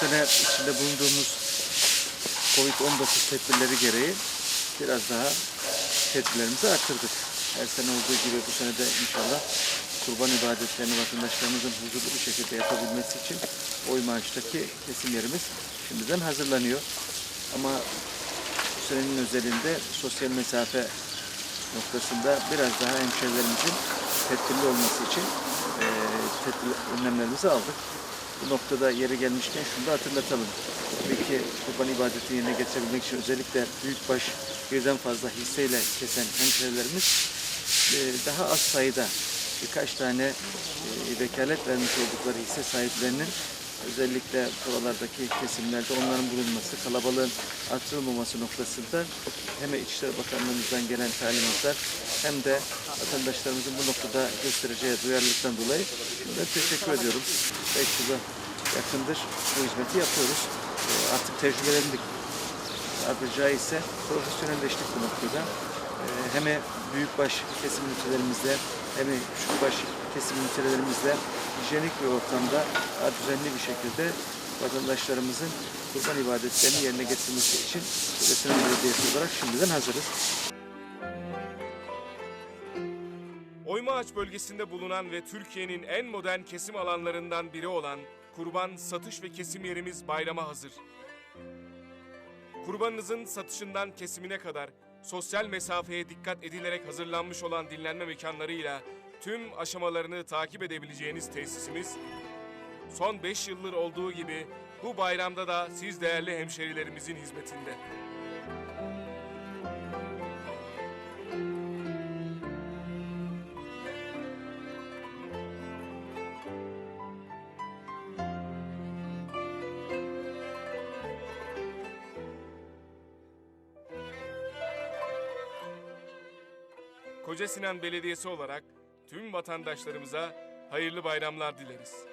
sene içinde bulunduğumuz Covid-19 tedbirleri gereği biraz daha tedbirlerimizi arttırdık. Her sene olduğu gibi bu sene de inşallah kurban ibadetlerini vatandaşlarımızın huzurlu bir şekilde yapabilmesi için oy maaştaki kesim yerimiz şimdiden hazırlanıyor. Ama bu senenin özelinde sosyal mesafe noktasında biraz daha hemşehrilerimizin tedbirli olması için eee tedbir önlemlerimizi aldık. Bu noktada yeri gelmişken şunu da hatırlatalım. Tabii ki kurban ibadetini yerine getirebilmek için özellikle büyükbaş birden fazla hisseyle kesen hemşehrilerimiz eee, daha az sayıda birkaç tane eee, vekalet vermiş oldukları hisse sahiplerinin özellikle buralardaki kesimlerde onların bulunması, kalabalığın artırılmaması noktasında hem İçişleri Bakanlığımızdan gelen talimatlar hem de vatandaşlarımızın bu noktada göstereceği duyarlılıktan dolayı şimdiden teşekkür ediyorum. 5 yıla yakındır bu hizmeti yapıyoruz. Ee, Artık tecrübelendik. Tabiri caizse profesyonelleştik bu noktada. Ee, Hem büyükbaş kesim ünitelerimizle hem küçükbaş kesim ünitelerimizle hijyenik bir ortamda düzenli bir şekilde vatandaşlarımızın kurban ibadetlerini yerine getirmesi için Belediyesi'nin belediyesi olarak şimdiden hazırız. Oymaağaç bölgesinde bulunan ve Türkiye'nin en modern kesim alanlarından biri olan kurban satış ve kesim yerimiz bayrama hazır. Kurbanınızın satışından kesimine kadar sosyal mesafeye dikkat edilerek hazırlanmış olan dinlenme mekanlarıyla tüm aşamalarını takip edebileceğiniz tesisimiz, son 5 yıldır olduğu gibi bu bayramda da siz değerli hemşerilerimizin hizmetinde. Koca Sinan Belediyesi olarak tüm vatandaşlarımıza hayırlı bayramlar dileriz.